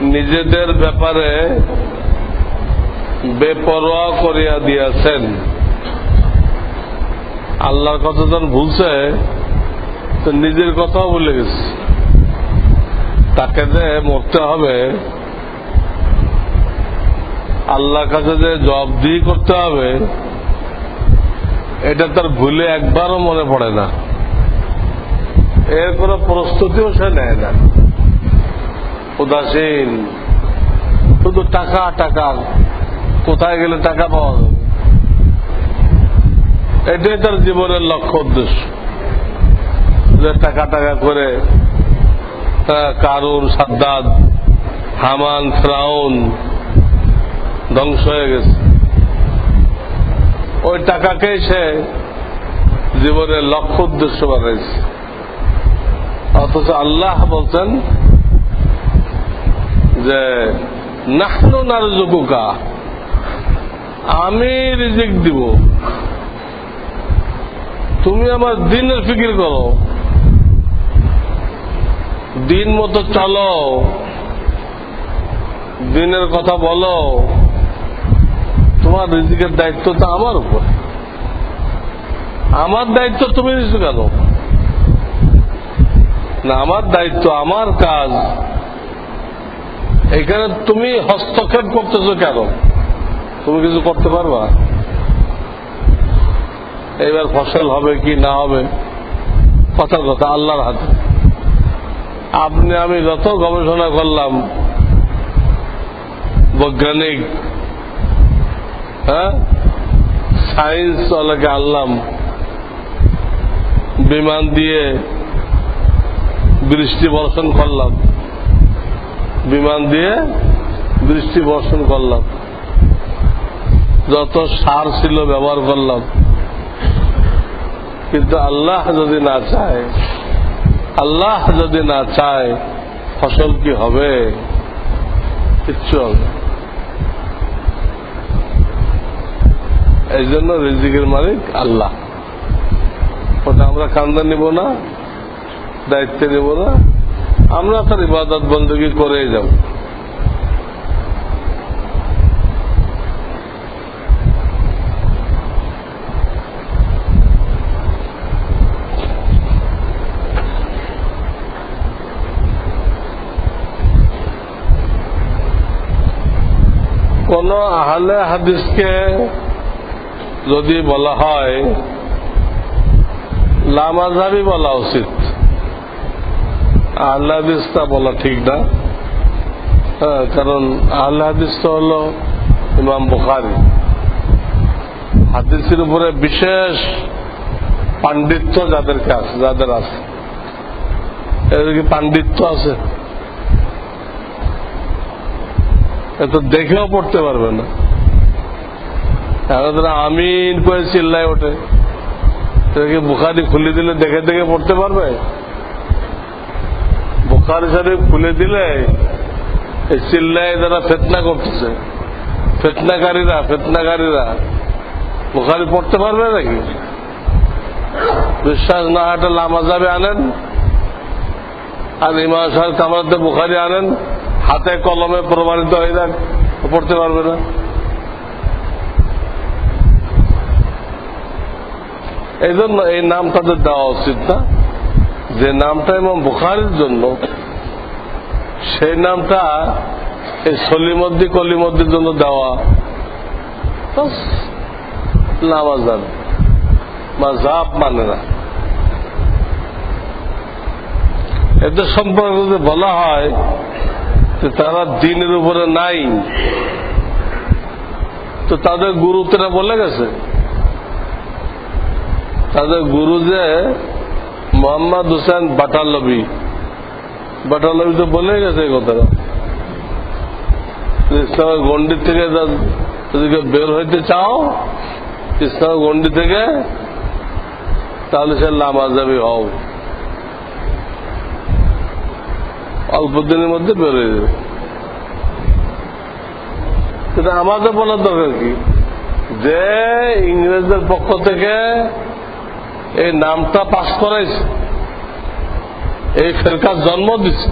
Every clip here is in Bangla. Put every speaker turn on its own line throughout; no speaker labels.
নিজেদের ব্যাপারে বেপরোয়া করিয়া দিয়াছেন। আল্লাহর কথা যখন ভুলছে, তো নিজের কথাও ভুলে গেছে। তাকে যে মরতে হবে, আল্লাহর কাছে যে জবাবদিহি করতে হবে, এটা তার ভুলে একবারও মনে পড়ে না। এর কোনো প্রস্তুতিও সে নেয় না। উদাসীন। শুধু টাকা টাকা। কোথায় গেলে টাকা পাওয়া যাবে? এটাই তার জীবনের লক্ষ্য উদ্দেশ্য। যে টাকা টাকা করে কারুন সাদ্দাদ হামান, ফ্রাউন ধ্বংস হয়ে গেছে। ওই টাকাকেই সে জীবনের লক্ষ্য উদ্দেশ্য বানাইছে। অথচ আল্লাহ বলছেন যে নাহনু নারজুকুকা আমি রিজিক দিব। তুমি আমার দিনের ফিকির করো। দিন মতো চলো। দিনের কথা বলো। তোমার রিজিকের দায়িত্ব তো আমার উপর। আমার দায়িত্ব তুমি নিছো কেন? না, আমার দায়িত্ব, আমার কাজ। এখানে তুমি হস্তক্ষেপ করতেছো কেন? তুমি কিছু করতে পারবা? এবার ফসল হবে কি না হবে? কথার কথা আল্লাহর হাতে। আপনি, আমি যত গবেষণা করলাম, বৈজ্ঞানিক হ্যাঁ? সায়েন্স ওলাকে আনলাম, বিমান দিয়ে বৃষ্টি বর্ষণ করলাম। বিমান দিয়ে বৃষ্টি বর্ষণ করলাম। যত সার ছিল ব্যবহার করলাম। কিন্তু আল্লাহ যদি না চায়, আল্লাহ যদি না চায়, ফসল কি হবে? এই জন্য রিজিকের মালিক আল্লাহ। ওটা আমরা কান্দা নিব না, দায়িত্বে নেব না। আমরা তার ইবাদত বন্দী করেই যাব। কোন আহলে হাদিসকে যদি বলা হয়, লামাজাবি বলা উচিত। আহলে হাদিসটা বলা ঠিক না। হ্যাঁ, কারণ হাদিস তো হল ইমাম বুখারি। হাদিসের উপরে বিশেষ পাণ্ডিত্য যাদেরকে আছে যাদের আছে। এদের কি পাণ্ডিত্য আছে? এত দেখেও পড়তে পারবে না। তারা আমিন করে চিল্লায় ওঠে। বুখারি খুলে দিলে দেখে দেখে পড়তে পারবে? বুখারি শরীফ খুলে দিলে এই চিল্লায় তারা ফেতনা করতেছে, ফেতনাকারীরা ফেতনাকারীরা, বুখারি পড়তে পারবে নাকি? বিশ্বাস না হাটে লামা যাবে আনেন, আর ইমাম সাহেব কামরাতে বুখারি আনেন, হাতে কলমে প্রমাণিত হয়ে যান পড়তে পারবে না। এই জন্য এই নাম তাদের দেওয়া উচিত না। যে নামটা এবং বুখারির জন্য সেই নামটা এই সলিমদ্দি কলিমদ্দির জন্য দেওয়া। নামাজ যাবে বা জাপ মানে না। এদের সম্পর্কে বলা হয় যে তারা দিনের উপরে নাই। তো তাদের গুরু তারা বলে গেছে। তাদের গুরু যে মোহাম্মদ হুসেন বাটালবি। বাটালবি তো বলে গেছে এই কথাটা। গন্ডি থেকে যদি বের হইতে চাও ইসলামের গন্ডি থেকে, তাহলে সে লামাজাবি হও। অল্প দিনের মধ্যে বের হয়ে যাবে। সেটা আমাদের বলার দরকার কি? যে ইংরেজদের পক্ষ থেকে এই নামটা পাশ করাইছে এই ফেরকার জন্ম দিচ্ছে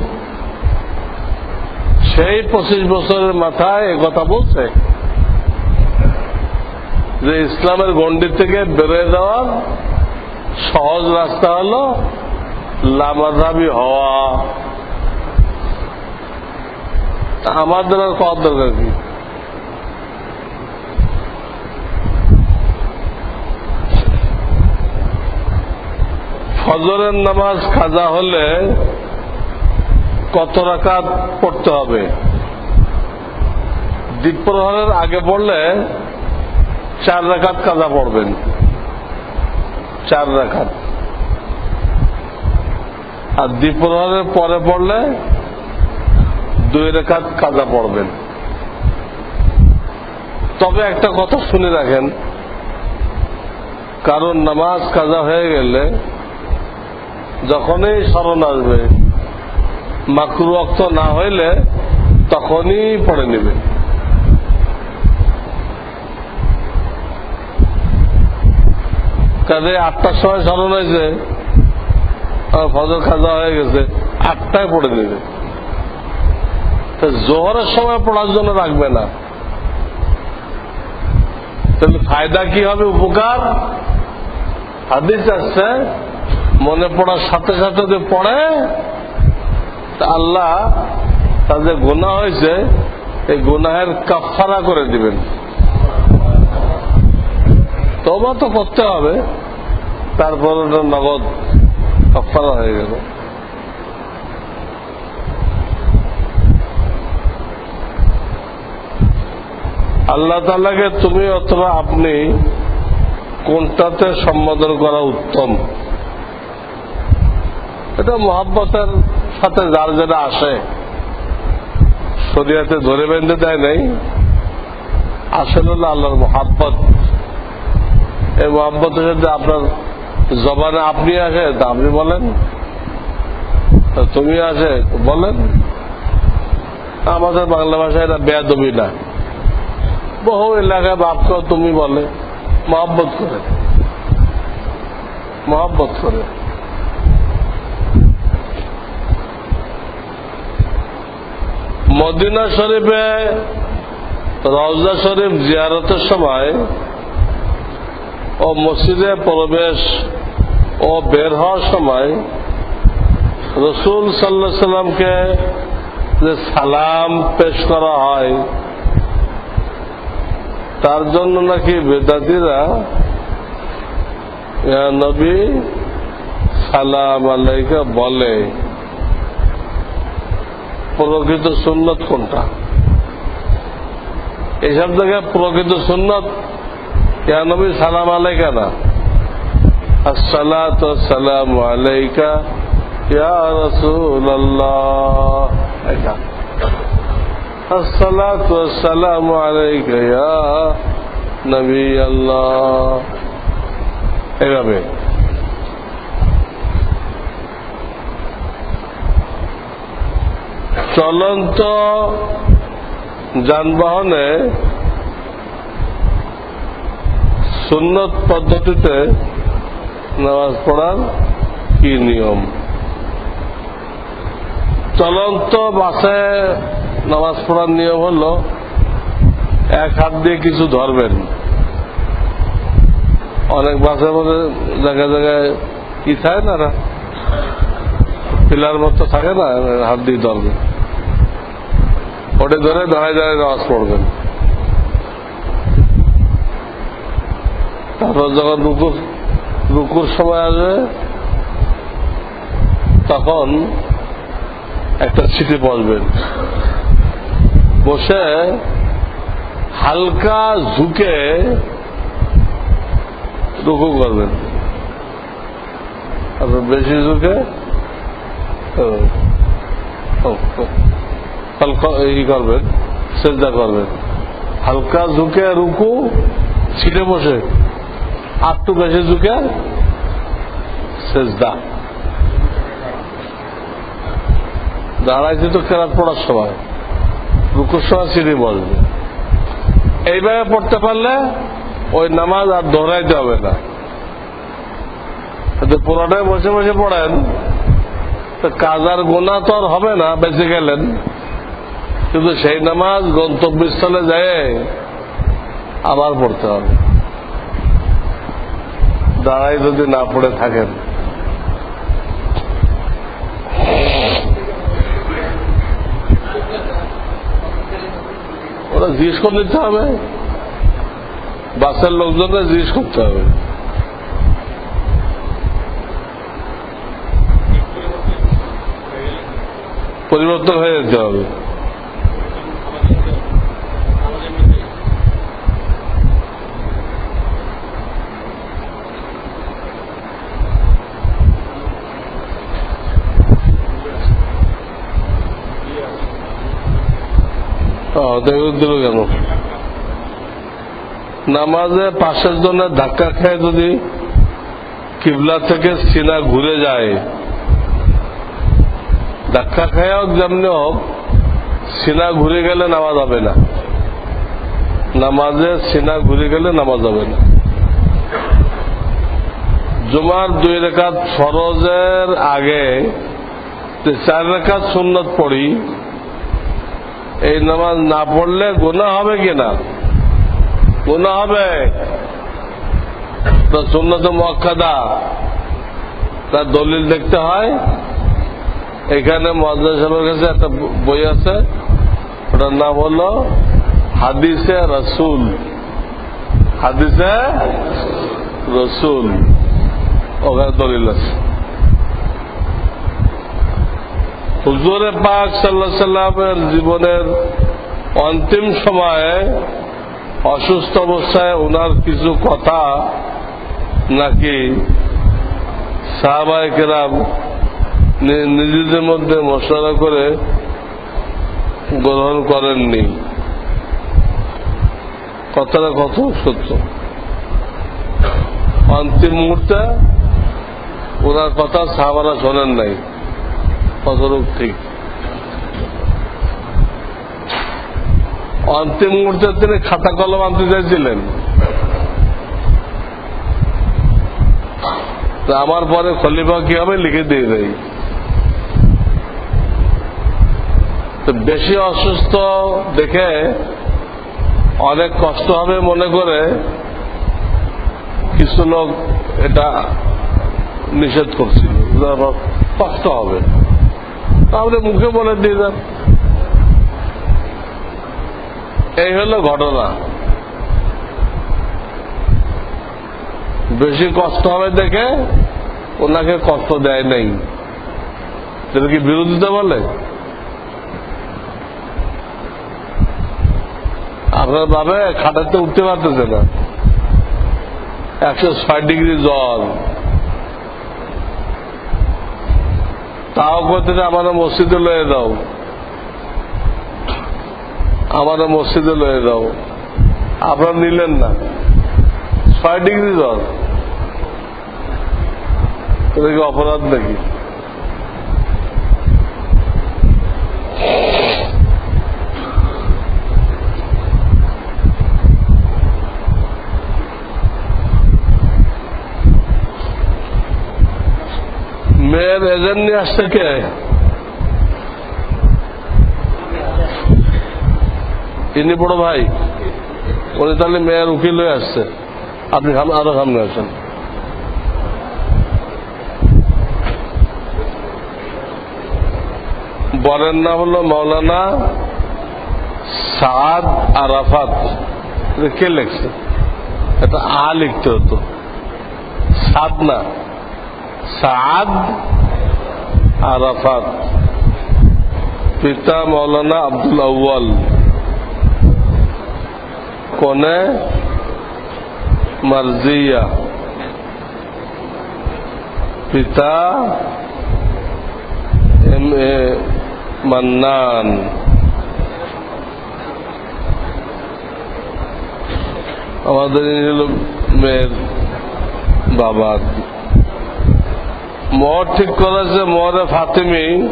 সেই পঁচিশ বছরের মাথায় কথা বলছে। যে ইসলামের গণ্ডি থেকে বেরোয় দেওয়ার সহজ রাস্তা হল লামাধাবি হওয়া। আমাদের আর কত দরকার কি? ফজরের নামাজ কাজা হলে কত রাকাত পড়তে হবে? দ্বীপ্রহরের আগে পড়লে চার রাকাত কাজা পড়বেন। চার রাকাত। আর দ্বীপ্রহরের পরে পড়লে দুই রেখাত কাজা পড়বেন। তবে একটা কথা শুনে রাখেন, কারণ নামাজ কাজা হয়ে গেলে যখনই স্মরণ আসবে, মাকরু অক্ত না হইলে তখনই পড়ে নেবে। কাজে আটটার সময় স্মরণ হয়েছে ফজর খাজা হয়ে গেছে, আটটায় পড়ে নেবে। জোহরের সময় পড়ার জন্য রাখবে না। তাহলে ফায়দা কি হবে উপকার? হাদিস আসছে মনে পড়ার সাথে সাথে যে পড়ে, তা আল্লাহ তাদের গোনা হয়েছে, এই গুনাহের কাফারা করে দিবেন। তবা তো করতে হবে, তারপর ওটা নগদ কাফারা হয়ে গেল। আল্লাহ তালাকে তুমি অথবা আপনি কোনটাতে সম্বোধন করা উত্তম? এটা মহাব্বতের সাথে যার যেটা আসে। শরিয়াতে ধরে বেঁধে দেয় নাই। আসলে হলো আল্লাহর মহাব্বত। এই মহাব্বতের সাথে আপনার জবানে আপনি আসে, তা আপনি বলেন। তুমি আসে, বলেন। আমাদের বাংলা ভাষায় এটা বেয়াদবি না। বহু এলাকায় বাপকেও তুমি বলে, মহাব্বত করে। মহাব্বত করে। মদিনা শরীফে রওজা শরীফ জিয়ারতের সময় ও মসজিদে প্রবেশ ও বের হওয়ার সময় রসুল সাল্লা সাল্লামকে যে সালাম পেশ করা হয়, তার জন্য নাকি বেদাতিরা নবী, সালাম আলাইকা বলে। প্রকৃত সুন্নত কোনটা এসব জায়গায় প্রকৃত সুন্নত ইয়া নবী সালাম আলাইকা না আসসালাত সালাম আলাইকা ইয়া রসুল আল্লাহ এটা الصلاة والسلام عليك يا نبي الله এভাবে চলন্ত যানবাহনে সুন্নত পদ্ধতিতে নামাজ পড়ার কি নিয়ম? চলন্ত বাসে নামাজ পড়ার নিয়ম হল এক হাত দিয়ে কিছু ধরবেন। অনেক বাসের মধ্যে জায়গায় জায়গায় কি থাকে না পিলার মতো থাকে না, হাত দিয়ে ধরবেন। ওটা ধরে দাঁড়ায় দাঁড়ায় নামাজ পড়বেন। তারপর যখন রুকুর রুকুর সময় আসবে, তখন একটা সিটে বসবেন। বসে হালকা ঝুঁকে রুকু করবেন। বেশি ঝুঁকে হালকা করবেন, চেষ্টা করবেন। হালকা ঝুঁকে রুকু, ছিটে বসে। আটটু বেশি ঝুঁকে সেজদা দাঁড়াইছে তো কেরাত পড়ার সময়। রুকুর সময় সিঁড়ি বসবে। এইভাবে পড়তে পারলে ওই নামাজ আর দৌড়াইতে হবে না। পুরোটাই বসে বসে পড়েন, তো কাজার গোনা তো আর হবে না, বেঁচে গেলেন। কিন্তু সেই নামাজ গন্তব্যস্থলে যায় আবার পড়তে হবে। দাঁড়াই যদি না পড়ে থাকেন। ওরা জিজ্ঞেস করে নিতে হবে। বাসের লোকজনকে জিজ্ঞেস করতে হবে। পরিবর্তন হয়ে যেতে হবে। দিল কেন? নামাজে পাশের জন্য ধাক্কা খেয়ে যদি কিবলা থেকে সিনা ঘুরে যায়, ধাক্কা খেয়ে হোক যেমনি হোক, সিনা ঘুরে গেলে নামাজ হবে না। নামাজে সিনা ঘুরে গেলে নামাজ হবে না। জুমার দুই রেখাত ফরজের আগে চার রেখাত সুন্নত পড়ি এই নামাজ না পড়লে গুণা হবে কিনা? গুণা হবে? তো সুন্নত মক্কাদা তার দলিল দেখতে হয়। এখানে মজা সাহেবের কাছে একটা বই আছে। ওটার নাম হলো হাদিসে রসুল। হাদিসে রসুল। ওখানে দলিল আছে। হুজুরে পাক সাল্লাহ সাল্লামের জীবনের অন্তিম সময়ে অসুস্থ অবস্থায় ওনার কিছু কথা নাকি সাহাবায় কেরাম নিজেদের মধ্যে মশলা করে গ্রহণ করেননি। কথাটা কত সত্য? অন্তিম মুহূর্তে ওনার কথা সাহাবারা শোনেন নাই। কতটুক ঠিক। অন্তিম মুহূর্তে তিনি খাতা কলম আনতে চাইছিলেন। আমার পরে খলিফা কি হবে লিখে দিয়ে দেয়? তো বেশি অসুস্থ দেখে অনেক কষ্ট হবে মনে করে কিছু লোক এটা নিষেধ করছিল। কষ্ট হবে। তাহলে মুখে বলে দিয়ে দেন এই হলো ঘটনা। বেশি কষ্ট হবে দেখে ওনাকে কষ্ট দেয় নাই। সেটা কি বিরোধিতা বলে? আপনার ভাবে খাটাতে উঠতে পারতেছে না। একশো ছয় ডিগ্রি জল। তাও করতে আমার মসজিদে লয়ে দাও আমার মসজিদে লয়ে দাও আপনারা নিলেন না। ছয় ডিগ্রি জ্বর। কি অপরাধ নাকি? মেয়ের এজেন্ট নিয়ে আসছে কে? ইনি বড় ভাই। উনি তাহলে মেয়ের উকিল হয়ে আসছে। আপনি আরও সামনে আসেন। বরের নাম হলো মৌলানা সাদ আরাফাত। কে লেখছে? এটা আ লিখতে হতো। সাদ না। সাদ আরাফাত। পিতা মৌলানা আব্দুল আউ্য়াল। কনে মার্জিয়া। পিতা এম এ মান্নান। আমাদের মেয়ের বাবা। মর ঠিক করেছে মরে ফাতেমি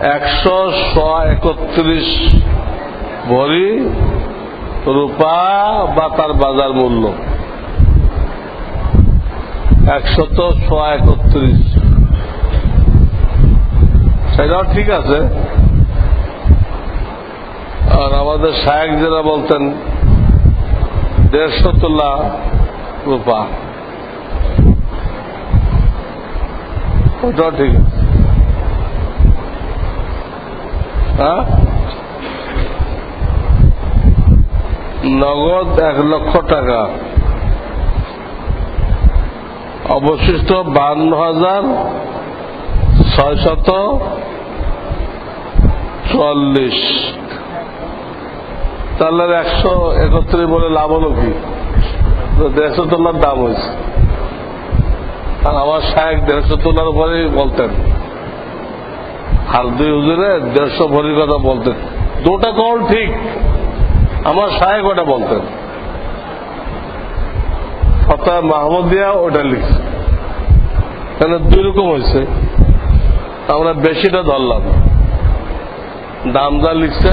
একশো একত্রিশ ভরি রূপা বা তার বাজার মূল্য। একশত একত্রিশ। সেটাও ঠিক আছে। আর আমাদের শায়েক যারা বলতেন দেড়শো তোলা রূপা। ঠিক হ্যাঁ? নগদ এক লক্ষ টাকা। অবশিষ্ট বান্ন হাজার ছয় ছয়শত চুয়াল্লিশ। তাহলে একশো একত্রিশ বলে লাভ হলো কি? দেড়শো তোলার দাম হয়েছে। আমার শায়েক দেড়শো তোলার উপরেই বলতেন। আর দুই হুজুরে দেড়শো ভরির কথা বলতেন। দুটা কল ঠিক, আমার শায়েক ওটা বলতেন। ফতা মাহমুদিয়া ওটা লিখছে। কেন দুই রকম হয়েছে। আমরা বেশিটা ধরলাম। দাম যা লিখছে,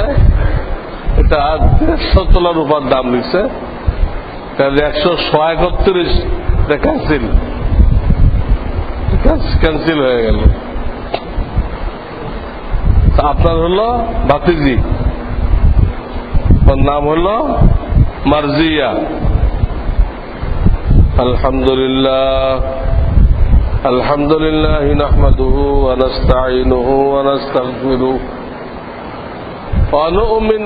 এটা দেড়শো তোলার উপর দাম লিখছে। একশো একত্রিশ এটা ক্যান্সেল ক্যান্সেল হয়ে গেল তা আপনার হলো ভাতিজি ওর নাম হলো মার্জিয়া আলহামদুলিল্লাহ الحمد لله نحمده ونستعينه ونستغفره ونؤمن